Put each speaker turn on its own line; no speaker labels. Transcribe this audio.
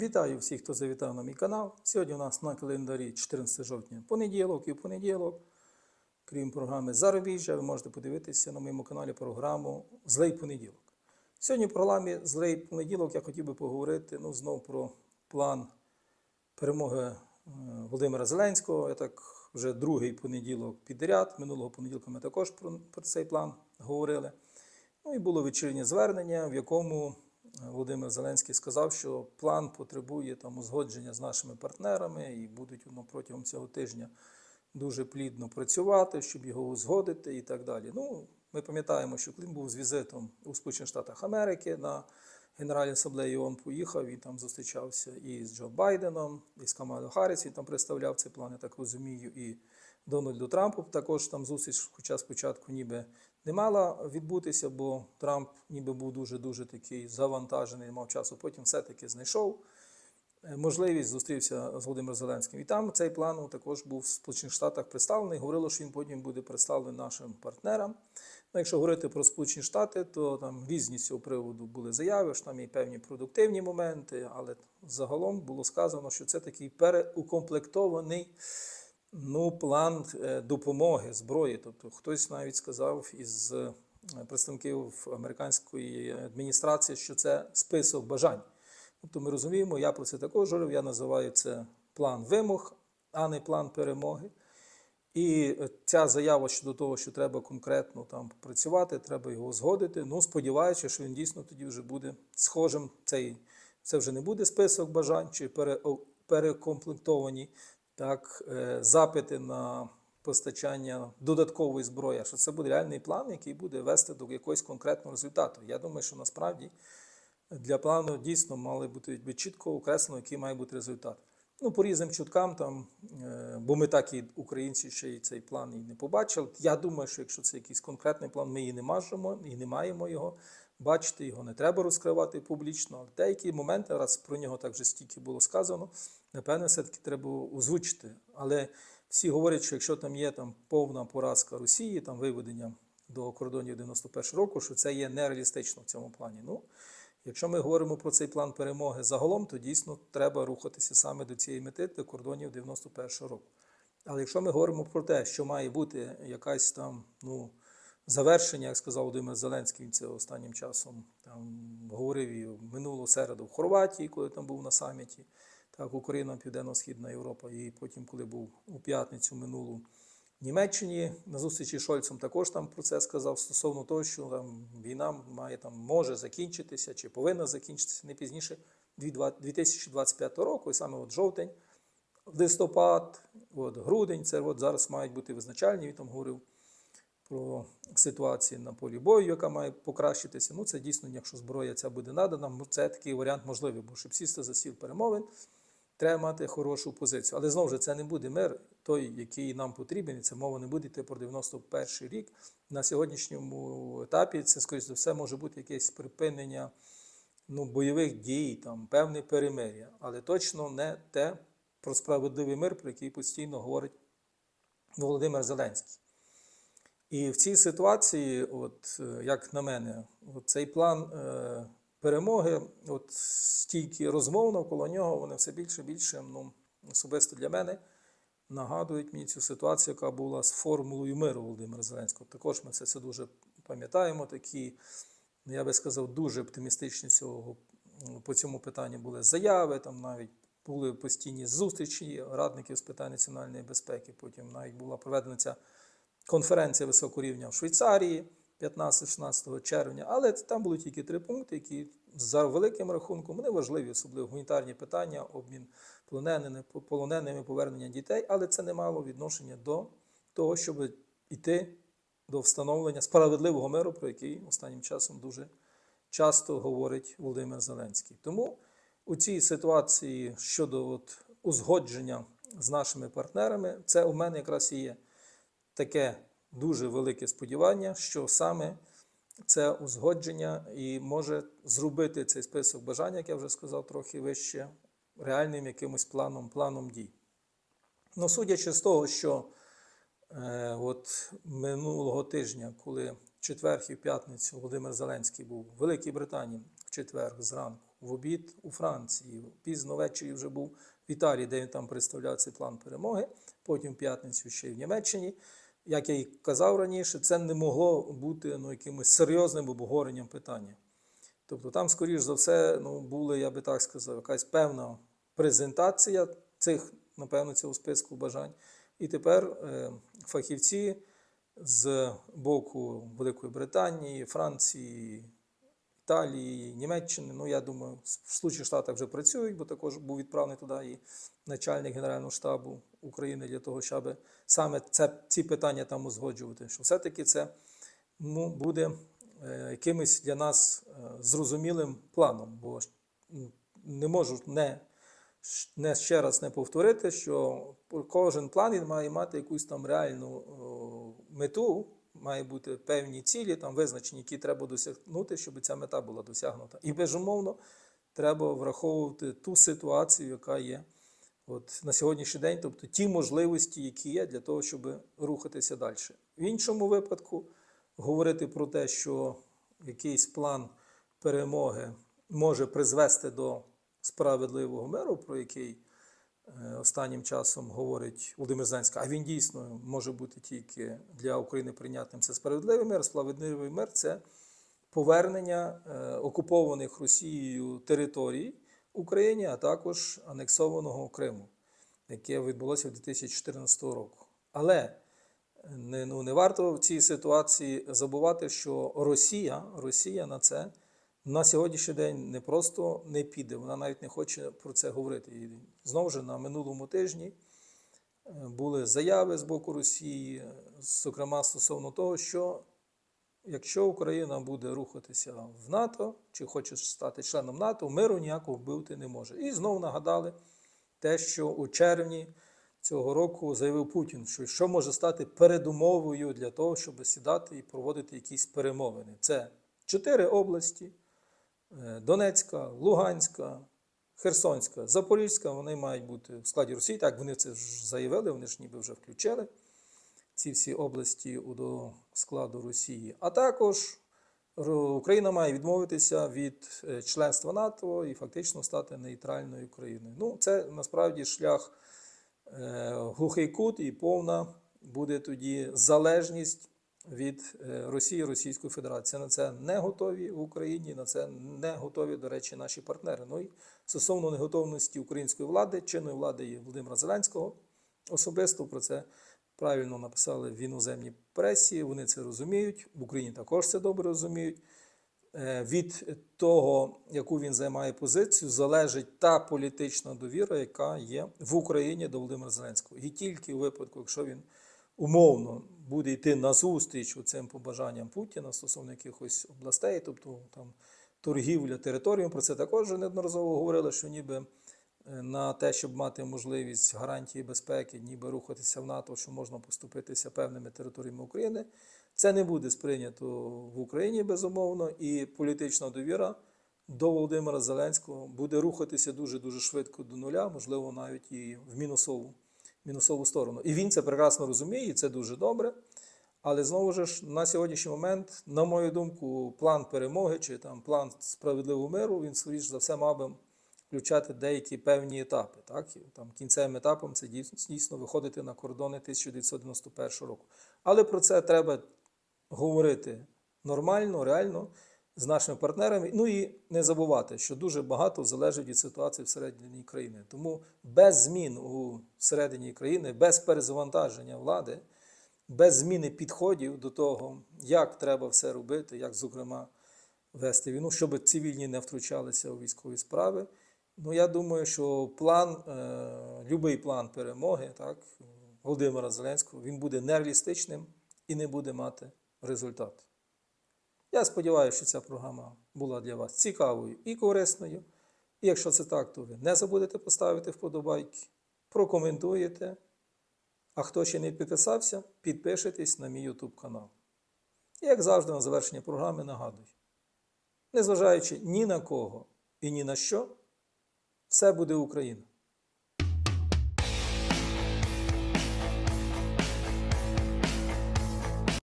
Вітаю всіх, хто завітав на мій канал. Сьогодні у нас на календарі 14 жовтня понеділок і в понеділок. Крім програми Зарубіжжя, ви можете подивитися на моєму каналі програму Злий понеділок. Сьогодні в програмі Злий понеділок я хотів би поговорити ну, знов про план перемоги е, Володимира Зеленського. Я так вже другий понеділок підряд. Минулого понеділка ми також про, про цей план говорили. Ну і було вечірнє звернення, в якому Володимир Зеленський сказав, що план потребує там узгодження з нашими партнерами і будуть воно протягом цього тижня дуже плідно працювати, щоб його узгодити і так далі. Ну, ми пам'ятаємо, що коли був з візитом у Сполучених Штатах Америки на Генеральній асамблеї ООН поїхав, він там зустрічався і з Джо Байденом, і з Камалою Харріс, він там представляв цей план, я так розумію, і Дональду Трампу також там зустріч, хоча спочатку ніби не мала відбутися, бо Трамп ніби був дуже-дуже такий завантажений, не мав часу. Потім все-таки знайшов е, можливість, зустрівся з Володимиром Зеленським. І там цей план також був в Сполучених Штатах представлений. Говорило, що він потім буде представлений нашим партнерам. Ну, якщо говорити про Сполучені Штати, то там різні з цього приводу були заяви, що там є певні продуктивні моменти, але загалом було сказано, що це такий переукомплектований ну, план е, допомоги зброї. Тобто хтось навіть сказав із е, представників американської адміністрації, що це список бажань. Тобто ми розуміємо, я про це також говорив, я називаю це план вимог, а не план перемоги. І е, ця заява щодо того, що треба конкретно там працювати, треба його згодити. Ну, сподіваючи, що він дійсно тоді вже буде схожим. Цей, це вже не буде список бажань чи пере, перекомплектовані так, е, запити на постачання додаткової зброї, що це буде реальний план, який буде вести до якогось конкретного результату. Я думаю, що насправді для плану дійсно мали бути чітко окреслено, який має бути результат. Ну, по різним чуткам, там, е, бо ми так і українці ще й цей план і не побачили. Я думаю, що якщо це якийсь конкретний план, ми і не можемо, і не маємо його бачити, його не треба розкривати публічно. Але деякі моменти, раз про нього так вже стільки було сказано, напевне, все-таки треба озвучити. Але всі говорять, що якщо там є там повна поразка Росії, там виведення до кордонів 91 року, що це є нереалістично в цьому плані. Ну, Якщо ми говоримо про цей план перемоги загалом, то дійсно треба рухатися саме до цієї мети до кордонів 91 року. Але якщо ми говоримо про те, що має бути якась там ну, завершення, як сказав Володимир Зеленський, він це останнім часом там говорив і минулу середу в Хорватії, коли там був на саміті, так, Україна, Південно-Східна Європа, і потім, коли був у п'ятницю минулу в Німеччині на зустрічі з Шольцем також там про це сказав стосовно того, що там війна має там може закінчитися чи повинна закінчитися не пізніше 2025 року, і саме от жовтень, листопад, от грудень, це от зараз мають бути визначальні. Він там говорив про ситуацію на полі бою, яка має покращитися. Ну, це дійсно, якщо зброя ця буде надана, це такий варіант можливий, бо щоб сісти за стіл перемовин, треба мати хорошу позицію. Але знову ж це не буде мир, той, який нам потрібен, і це мова не буде йти про 91 рік. На сьогоднішньому етапі це, скоріш за все, може бути якесь припинення ну, бойових дій, там, певне перемир'я, але точно не те про справедливий мир, про який постійно говорить Володимир Зеленський. І в цій ситуації, от е, як на мене, от цей план е, перемоги, от стільки розмов навколо нього, вони все більше і більше, ну, особисто для мене, нагадують мені цю ситуацію, яка була з формулою миру Володимира Зеленського. Також ми все це дуже пам'ятаємо. Такі, ну, я би сказав, дуже оптимістичні цього по цьому питанню були заяви, там навіть були постійні зустрічі радників з питань національної безпеки. Потім навіть була проведена ця конференція високого рівня в Швейцарії 15-16 червня. Але там були тільки три пункти, які за великим рахунком вони важливі, особливо гуманітарні питання, обмін полоненими, полоненими, повернення дітей, але це не мало відношення до того, щоб йти до встановлення справедливого миру, про який останнім часом дуже часто говорить Володимир Зеленський. Тому у цій ситуації щодо от узгодження з нашими партнерами, це у мене якраз і є таке дуже велике сподівання, що саме це узгодження і може зробити цей список бажань, як я вже сказав, трохи вище, реальним якимось планом, планом дій. Ну, судячи з того, що е, от минулого тижня, коли в четвер і в п'ятницю Володимир Зеленський був в Великій Британії в четвер зранку, в обід у Франції. Пізно ввечері вже був в Італії, де він там представляв цей план перемоги. Потім в п'ятницю ще й в Німеччині. Як я і казав раніше, це не могло бути ну, якимось серйозним обговоренням питання. Тобто там, скоріш за все, ну, була, я би так сказав, якась певна презентація цих, напевно, цього списку бажань. І тепер е, фахівці з боку Великої Британії, Франції, Італії, Німеччини, ну я думаю, в Сполучених Штатах вже працюють, бо також був відправлений туди і начальник Генерального штабу України для того, щоб саме це, ці питання там узгоджувати. Що все-таки це ну, буде е, якимось для нас е, зрозумілим планом, бо не можу не, не ще раз не повторити, що кожен план має мати якусь там реальну мету, має бути певні цілі, там визначені, які треба досягнути, щоб ця мета була досягнута. І безумовно треба враховувати ту ситуацію, яка є от на сьогоднішній день, тобто ті можливості, які є для того, щоб рухатися далі. В іншому випадку говорити про те, що якийсь план перемоги може призвести до справедливого миру, про який останнім часом говорить Володимир Зеленський, а він дійсно може бути тільки для України прийнятним. Це справедливий мир. Справедливий мир це повернення е, окупованих Росією територій Україні, а також анексованого Криму, яке відбулося в 2014 року. Але не, ну, не варто в цій ситуації забувати, що Росія, Росія на це на сьогоднішній день не просто не піде, вона навіть не хоче про це говорити. І знову ж на минулому тижні е, були заяви з боку Росії, зокрема стосовно того, що якщо Україна буде рухатися в НАТО чи хоче стати членом НАТО, миру ніякого вбити не може. І знову нагадали те, що у червні цього року заявив Путін, що що може стати передумовою для того, щоб сідати і проводити якісь перемовини. Це чотири області: Донецька, Луганська, Херсонська, Запорізька. Вони мають бути в складі Росії. Так вони це ж заявили, вони ж ніби вже включили ці всі області до складу Росії. А також Україна має відмовитися від е, членства НАТО і фактично стати нейтральною країною. Ну, це насправді шлях е, глухий кут і повна буде тоді залежність від е, Росії, Російської Федерації. На це не готові в Україні, на це не готові, до речі, наші партнери. Ну і стосовно неготовності української влади, чинної влади Володимира Зеленського особисто про це правильно написали в іноземній пресі. Вони це розуміють. В Україні також це добре розуміють. Е, Від того, яку він займає позицію, залежить та політична довіра, яка є в Україні до Володимира Зеленського. І тільки у випадку, якщо він умовно буде йти на зустріч цим побажанням Путіна стосовно якихось областей, тобто там торгівля територіями, про це також неодноразово говорили, що ніби е, на те, щоб мати можливість гарантії безпеки, ніби рухатися в НАТО, що можна поступитися певними територіями України. Це не буде сприйнято в Україні безумовно, і політична довіра до Володимира Зеленського буде рухатися дуже дуже швидко до нуля, можливо, навіть і в мінусову, мінусову сторону. І він це прекрасно розуміє, і це дуже добре. Але знову ж на сьогоднішній момент, на мою думку, план перемоги чи там план справедливого миру, він скоріш за все мав би включати деякі певні етапи. Так? І Там кінцевим етапом це дійсно, дійсно виходити на кордони 1991 року. Але про це треба говорити нормально, реально з нашими партнерами. Ну і не забувати, що дуже багато залежить від ситуації всередині країни. Тому без змін у всередині країни, без перезавантаження влади, без зміни підходів до того, як треба все робити, як, зокрема, вести війну, щоб цивільні не втручалися у військові справи. Ну, я думаю, що план, е, любий план перемоги, так, Володимира Зеленського, він буде нереалістичним і не буде мати результат. Я сподіваюся, що ця програма була для вас цікавою і корисною. І якщо це так, то ви не забудете поставити вподобайки, прокоментуєте. А хто ще не підписався, підпишитесь на мій YouTube канал. І як завжди, на завершення програми нагадую: незважаючи ні на кого і ні на що, все буде Україна.